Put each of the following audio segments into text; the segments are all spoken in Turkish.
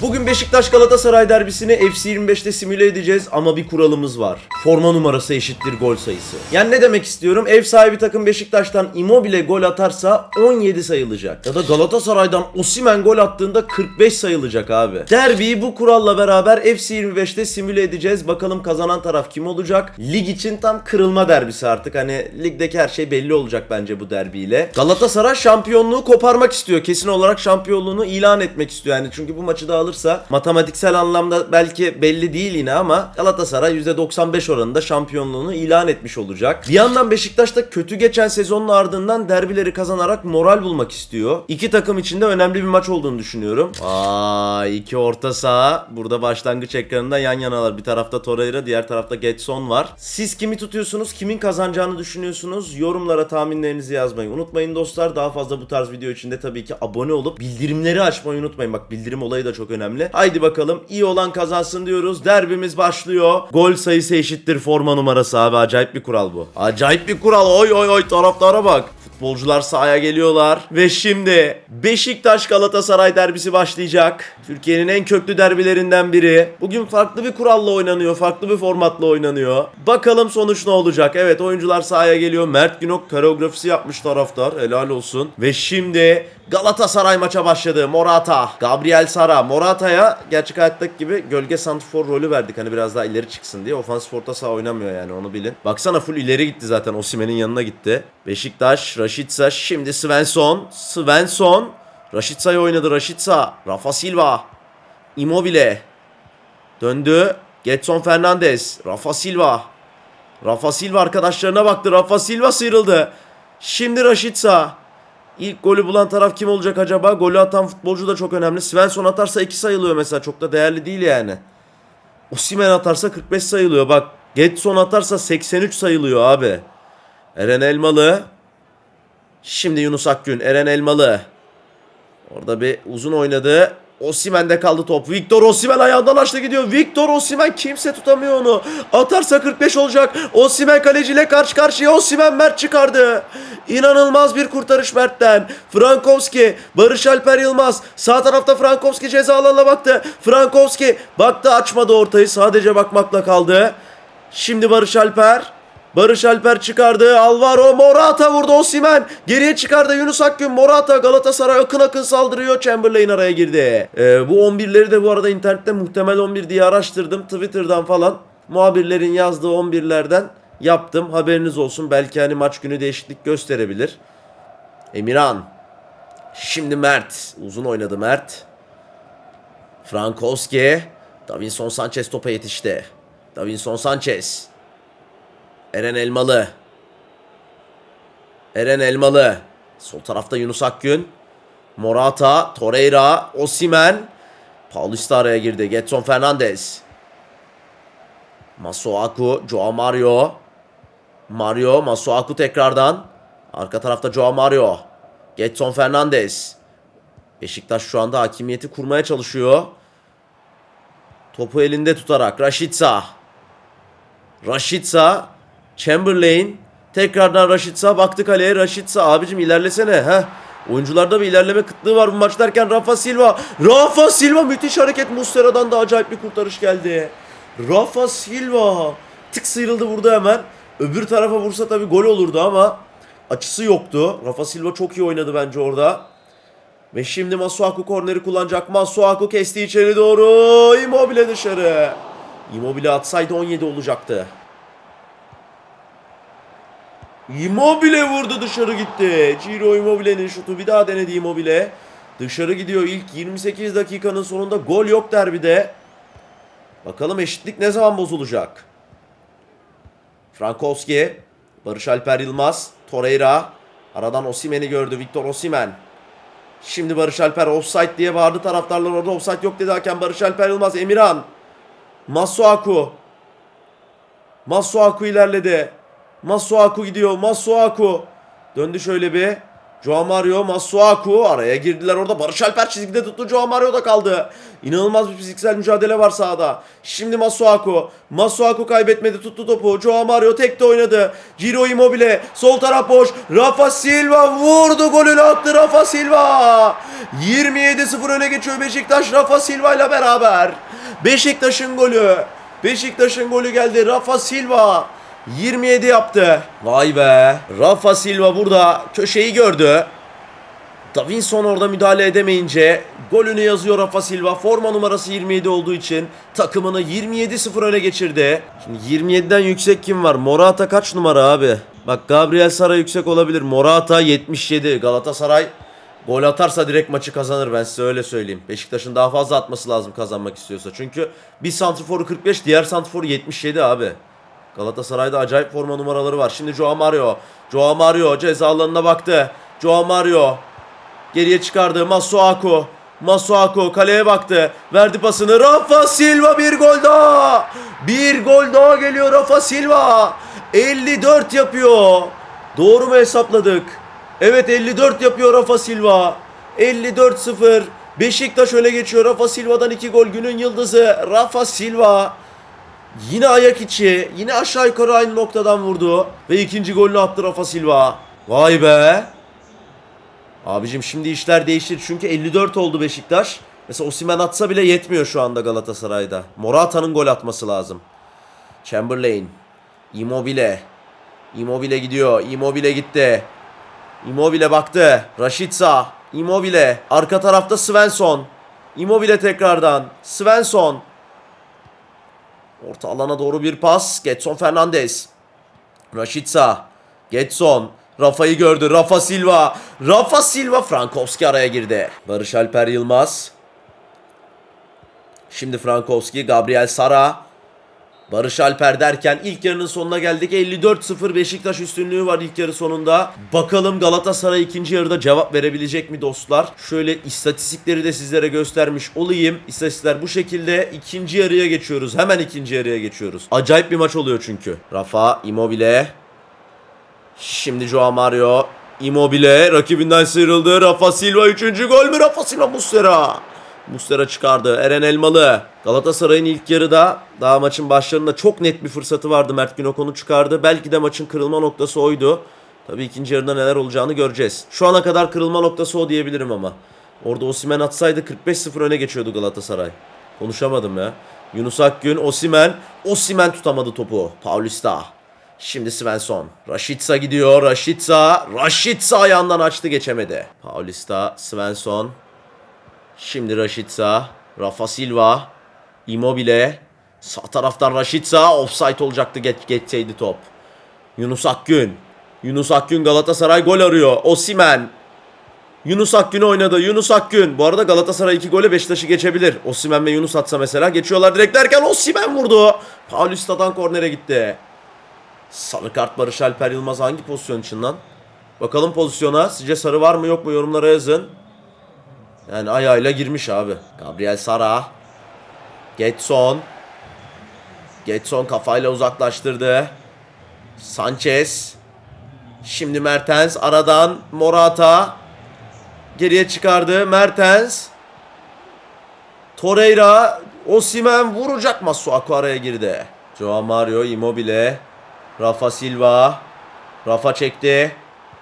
Bugün Beşiktaş Galatasaray derbisini FC25'te simüle edeceğiz ama bir kuralımız var. Forma numarası eşittir gol sayısı. Yani ne demek istiyorum? Ev sahibi takım Beşiktaş'tan Immobile gol atarsa 17 sayılacak. Ya da Galatasaray'dan Osimen gol attığında 45 sayılacak abi. Derbiyi bu kuralla beraber FC25'te simüle edeceğiz. Bakalım kazanan taraf kim olacak? Lig için tam kırılma derbisi artık. Hani ligdeki her şey belli olacak bence bu derbiyle. Galatasaray şampiyonluğu koparmak istiyor. Kesin olarak şampiyonluğunu ilan etmek istiyor. Yani çünkü bu maçı da alırsa matematiksel anlamda belki belli değil yine ama Galatasaray %95 oranında şampiyonluğunu ilan etmiş olacak. Bir yandan Beşiktaş da kötü geçen sezonun ardından derbileri kazanarak moral bulmak istiyor. İki takım için de önemli bir maç olduğunu düşünüyorum. Vay iki orta saha burada başlangıç ekranında yan yanalar. Bir tarafta Torreira diğer tarafta Getson var. Siz kimi tutuyorsunuz? Kimin kazanacağını düşünüyorsunuz? Yorumlara tahminlerinizi yazmayı unutmayın dostlar. Daha fazla bu tarz video için de tabii ki abone olup bildirimleri açmayı unutmayın. Bak bildirim olayı da çok önemli. Haydi bakalım iyi olan kazansın diyoruz. Derbimiz başlıyor. Gol sayısı eşittir forma numarası abi. Acayip bir kural bu. Acayip bir kural. Oy oy oy taraftara bak. Futbolcular sahaya geliyorlar ve şimdi Beşiktaş Galatasaray derbisi başlayacak. Türkiye'nin en köklü derbilerinden biri. Bugün farklı bir kuralla oynanıyor, farklı bir formatla oynanıyor. Bakalım sonuç ne olacak? Evet oyuncular sahaya geliyor. Mert Günok koreografisi yapmış taraftar. Helal olsun. Ve şimdi Galatasaray maça başladı. Morata, Gabriel Sara. Morata'ya gerçek hayattaki gibi gölge santrfor rolü verdik. Hani biraz daha ileri çıksın diye. Ofansif orta saha oynamıyor yani onu bilin. Baksana full ileri gitti zaten. Osimen'in yanına gitti. Beşiktaş, Raşitsa, şimdi Svensson. Svensson. Raşitsa'ya oynadı Raşitsa. Rafa Silva. Immobile. Döndü. Getson Fernandez. Rafa Silva. Rafa Silva arkadaşlarına baktı. Rafa Silva sıyrıldı. Şimdi Raşitsa. İlk golü bulan taraf kim olacak acaba? Golü atan futbolcu da çok önemli. Svensson atarsa 2 sayılıyor mesela. Çok da değerli değil yani. Osimhen atarsa 45 sayılıyor. Bak Getson atarsa 83 sayılıyor abi. Eren Elmalı. Şimdi Yunus Akgün. Eren Elmalı. Orada bir uzun oynadı. Osimhen'de kaldı top. Victor Osimhen ayağından açtı gidiyor. Victor Osimhen kimse tutamıyor onu. Atarsa 45 olacak. Osimhen kaleciyle karşı karşıya. Osimhen Mert çıkardı. İnanılmaz bir kurtarış Mert'ten. Frankowski, Barış Alper Yılmaz. Sağ tarafta Frankowski ceza alanına baktı. Frankowski baktı açmadı ortayı. Sadece bakmakla kaldı. Şimdi Barış Alper. Barış Alper çıkardı. Alvaro Morata vurdu Osimen. Geriye çıkardı Yunus Akgün. Morata Galatasaray akın akın saldırıyor. Chamberlain araya girdi. Ee, bu 11'leri de bu arada internette muhtemel 11 diye araştırdım. Twitter'dan falan. Muhabirlerin yazdığı 11'lerden yaptım. Haberiniz olsun. Belki hani maç günü değişiklik gösterebilir. Emirhan. Şimdi Mert. Uzun oynadı Mert. Frankowski. Davinson Sanchez topa yetişti. Davinson Sanchez. Eren Elmalı. Eren Elmalı. Sol tarafta Yunus Akgün. Morata, Torreira, Osimen. Paulista araya girdi. Getson Fernandez. Masuaku, Joao Mario. Mario, Masuaku tekrardan. Arka tarafta Joao Mario. Getson Fernandez. Beşiktaş şu anda hakimiyeti kurmaya çalışıyor. Topu elinde tutarak Raşitsa. Raşitsa. Chamberlain. Tekrardan Raşitsa. Baktı kaleye Raşitsa. Abicim ilerlesene. Heh. Oyuncularda bir ilerleme kıtlığı var bu maç derken Rafa Silva. Rafa Silva müthiş hareket. Muslera'dan da acayip bir kurtarış geldi. Rafa Silva. Tık sıyrıldı burada hemen. Öbür tarafa vursa tabii gol olurdu ama açısı yoktu. Rafa Silva çok iyi oynadı bence orada. Ve şimdi Masuaku korneri kullanacak. Masuaku kesti içeri doğru. Immobile dışarı. Immobile atsaydı 17 olacaktı. Immobile vurdu dışarı gitti. Ciro Immobile'nin şutu bir daha denedi Immobile. Dışarı gidiyor ilk 28 dakikanın sonunda gol yok derbide. Bakalım eşitlik ne zaman bozulacak? Frankowski, Barış Alper Yılmaz, Torreira. Aradan Osimen'i gördü Victor Osimen. Şimdi Barış Alper offside diye bağırdı taraftarlar orada offside yok dedi hakem Barış Alper Yılmaz Emirhan. Masuaku. Masuaku ilerledi. Masuaku gidiyor. Masuaku. Döndü şöyle bir. Joao Mario, Masuaku araya girdiler orada. Barış Alper çizgide tuttu. Joao Mario da kaldı. İnanılmaz bir fiziksel mücadele var sahada. Şimdi Masuaku. Masuaku kaybetmedi. Tuttu topu. Joao Mario tek de oynadı. Ciro Immobile. Sol taraf boş. Rafa Silva vurdu. Golünü attı Rafa Silva. 27-0 öne geçiyor Beşiktaş. Rafa Silva ile beraber. Beşiktaş'ın golü. Beşiktaş'ın golü geldi. Rafa Silva. 27 yaptı. Vay be. Rafa Silva burada köşeyi gördü. Davinson orada müdahale edemeyince golünü yazıyor Rafa Silva. Forma numarası 27 olduğu için takımını 27-0 öne geçirdi. Şimdi 27'den yüksek kim var? Morata kaç numara abi? Bak Gabriel Sara yüksek olabilir. Morata 77. Galatasaray gol atarsa direkt maçı kazanır ben size öyle söyleyeyim. Beşiktaş'ın daha fazla atması lazım kazanmak istiyorsa. Çünkü bir santrforu 45 diğer santrforu 77 abi. Galatasaray'da acayip forma numaraları var. Şimdi Joao Mario. Joao Mario ceza alanına baktı. Joao Mario geriye çıkardı. Masuaku. Masuaku kaleye baktı. Verdi pasını. Rafa Silva bir gol daha. Bir gol daha geliyor Rafa Silva. 54 yapıyor. Doğru mu hesapladık? Evet 54 yapıyor Rafa Silva. 54-0. Beşiktaş öne geçiyor. Rafa Silva'dan 2 gol. Günün yıldızı Rafa Silva. Yine ayak içi, yine aşağı yukarı aynı noktadan vurdu. Ve ikinci golünü attı Rafa Silva. Vay be. Abicim şimdi işler değişti çünkü 54 oldu Beşiktaş. Mesela Osimhen atsa bile yetmiyor şu anda Galatasaray'da. Morata'nın gol atması lazım. Chamberlain. Immobile. Immobile gidiyor. Immobile gitti. Immobile baktı. Rashica. Immobile. Arka tarafta Svensson. Immobile tekrardan. Svensson. Orta alana doğru bir pas. Getson Fernandez. Rashica. Getson. Rafa'yı gördü. Rafa Silva. Rafa Silva. Frankowski araya girdi. Barış Alper Yılmaz. Şimdi Frankowski. Gabriel Sara. Barış Alper derken ilk yarının sonuna geldik. 54-0 Beşiktaş üstünlüğü var ilk yarı sonunda. Bakalım Galatasaray ikinci yarıda cevap verebilecek mi dostlar? Şöyle istatistikleri de sizlere göstermiş olayım. İstatistikler bu şekilde. ikinci yarıya geçiyoruz. Hemen ikinci yarıya geçiyoruz. Acayip bir maç oluyor çünkü. Rafa, Immobile. Şimdi Joao Mario. Immobile rakibinden sıyrıldı. Rafa Silva 3. gol mü? Rafa Silva Muslera. Muslera çıkardı. Eren Elmalı. Galatasaray'ın ilk yarıda daha maçın başlarında çok net bir fırsatı vardı. Mert Günok onu çıkardı. Belki de maçın kırılma noktası oydu. Tabii ikinci yarıda neler olacağını göreceğiz. Şu ana kadar kırılma noktası o diyebilirim ama. Orada Osimen atsaydı 45-0 öne geçiyordu Galatasaray. Konuşamadım ya. Yunus Akgün, Osimen. Osimen tutamadı topu. Paulista. Şimdi Svensson. Rashica gidiyor. Rashica. Rashica ayağından açtı geçemedi. Paulista, Svensson. Şimdi Rashica. Rafa Silva. Immobile. Sağ taraftan Rashica. Offside olacaktı geç, geçseydi top. Yunus Akgün. Yunus Akgün Galatasaray gol arıyor. Osimen. Yunus Akgün oynadı. Yunus Akgün. Bu arada Galatasaray 2 gole Beşiktaş'ı geçebilir. Osimen ve Yunus atsa mesela geçiyorlar direkt derken Osimen vurdu. Paulista'dan kornere gitti. Sarı kart Barış Alper Yılmaz hangi pozisyon için lan? Bakalım pozisyona. Sizce sarı var mı yok mu yorumlara yazın. Yani ayağıyla girmiş abi. Gabriel Sara. Getson. Getson kafayla uzaklaştırdı. Sanchez. Şimdi Mertens aradan Morata. Geriye çıkardı. Mertens. Torreira. Osimen vuracak Masuaku araya girdi. Joao Mario Immobile. Rafa Silva. Rafa çekti.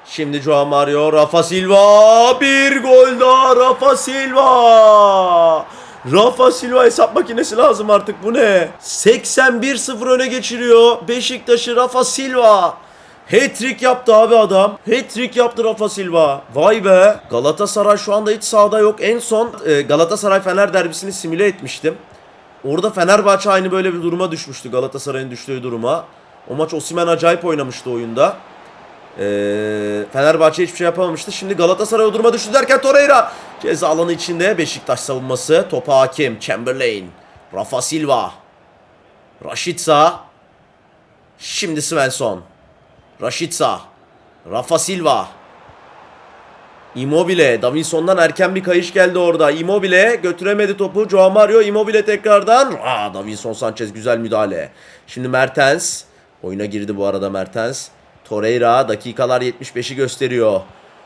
Şimdi Joao Mario. Rafa Silva. Bir gol daha Rafa Silva. Rafa Silva hesap makinesi lazım artık bu ne? 81-0 öne geçiriyor. Beşiktaş'ı Rafa Silva. Hat-trick yaptı abi adam. Hat-trick yaptı Rafa Silva. Vay be. Galatasaray şu anda hiç sahada yok. En son e, Galatasaray Fener derbisini simüle etmiştim. Orada Fenerbahçe aynı böyle bir duruma düşmüştü. Galatasaray'ın düştüğü duruma. O maç Osimhen acayip oynamıştı oyunda. Ee, Fenerbahçe hiçbir şey yapamamıştı. Şimdi Galatasaray o duruma düştü derken Torreira ceza alanı içinde Beşiktaş savunması. Topa hakim Chamberlain. Rafa Silva. Rashica. Şimdi Svensson. Rashica. Rafa Silva. Immobile. Davinson'dan erken bir kayış geldi orada. Immobile götüremedi topu. Joao Mario Immobile tekrardan. Aa, Davinson Sanchez güzel müdahale. Şimdi Mertens. Oyuna girdi bu arada Mertens. Torreira dakikalar 75'i gösteriyor.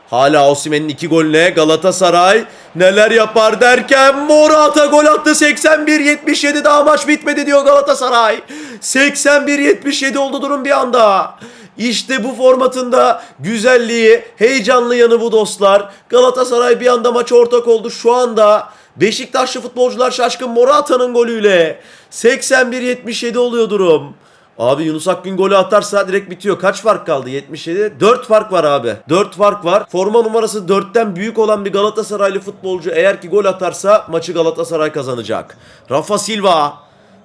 Hala Osimhen'in iki golüne Galatasaray neler yapar derken Morata gol attı 81-77 daha maç bitmedi diyor Galatasaray. 81-77 oldu durum bir anda. İşte bu formatında güzelliği, heyecanlı yanı bu dostlar. Galatasaray bir anda maça ortak oldu. Şu anda Beşiktaşlı futbolcular şaşkın Morata'nın golüyle. 81-77 oluyor durum. Abi Yunus Akgün golü atarsa direkt bitiyor. Kaç fark kaldı? 77. 4 fark var abi. 4 fark var. Forma numarası 4'ten büyük olan bir Galatasaraylı futbolcu eğer ki gol atarsa maçı Galatasaray kazanacak. Rafa Silva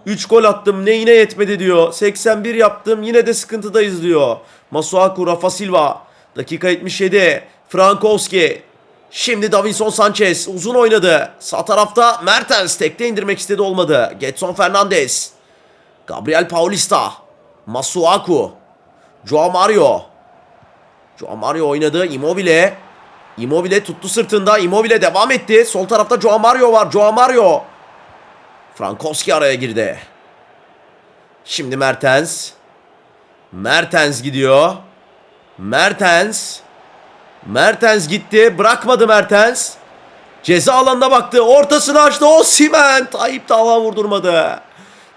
3 gol attım neyine yetmedi diyor. 81 yaptım yine de sıkıntıdayız diyor. Masuaku Rafa Silva. Dakika 77. Frankowski. Şimdi Davinson Sanchez uzun oynadı. Sağ tarafta Mertens tekte indirmek istedi olmadı. Getson Fernandes. Gabriel Paulista. Masuaku. Joao Mario. Joao Mario oynadı. Immobile. Immobile tuttu sırtında. Immobile devam etti. Sol tarafta Joao Mario var. Joao Mario. Frankowski araya girdi. Şimdi Mertens. Mertens gidiyor. Mertens. Mertens gitti. Bırakmadı Mertens. Ceza alanına baktı. Ortasını açtı. O Simen. Tayyip Talha vurdurmadı.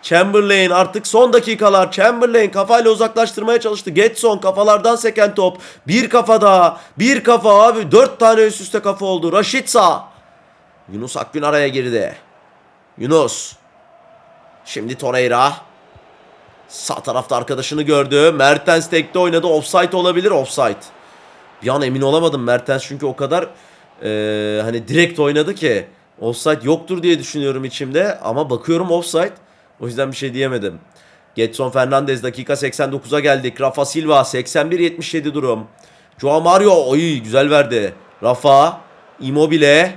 Chamberlain artık son dakikalar. Chamberlain kafayla uzaklaştırmaya çalıştı. Getson kafalardan seken top. Bir kafa daha. Bir kafa abi. Dört tane üst üste kafa oldu. Raşitsa. Yunus Akgün araya girdi. Yunus. Şimdi Torreira. Sağ tarafta arkadaşını gördü. Mertens tekte oynadı. Offside olabilir. Offside. Bir an emin olamadım Mertens çünkü o kadar eee, hani direkt oynadı ki offside yoktur diye düşünüyorum içimde ama bakıyorum offside. O yüzden bir şey diyemedim. Getson Fernandez dakika 89'a geldik. Rafa Silva 81-77 durum. Joao Mario oy güzel verdi. Rafa Immobile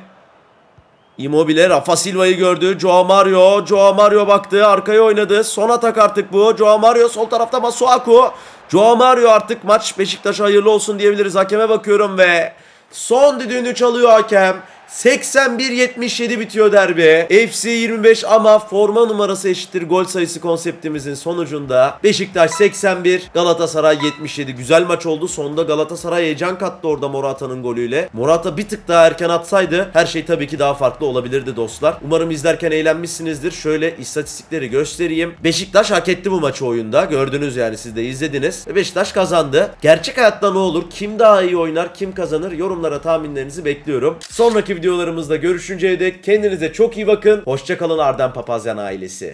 Immobile Rafa Silva'yı gördü. Joao Mario. Joao Mario baktı. Arkaya oynadı. Son atak artık bu. Joao Mario sol tarafta Masuaku. Joao Mario artık maç Beşiktaş'a hayırlı olsun diyebiliriz. Hakeme bakıyorum ve son düdüğünü çalıyor hakem. 81-77 bitiyor derbi. FC 25 ama forma numarası eşittir gol sayısı konseptimizin sonucunda Beşiktaş 81, Galatasaray 77. Güzel maç oldu. Sonunda Galatasaray heyecan kattı orada Morata'nın golüyle. Morata bir tık daha erken atsaydı her şey tabii ki daha farklı olabilirdi dostlar. Umarım izlerken eğlenmişsinizdir. Şöyle istatistikleri göstereyim. Beşiktaş hak etti bu maçı oyunda. Gördünüz yani siz de izlediniz. Beşiktaş kazandı. Gerçek hayatta ne olur? Kim daha iyi oynar? Kim kazanır? Yorumlara tahminlerinizi bekliyorum. Sonraki videolarımızda görüşünceye dek kendinize çok iyi bakın. Hoşçakalın Arden Papazyan ailesi.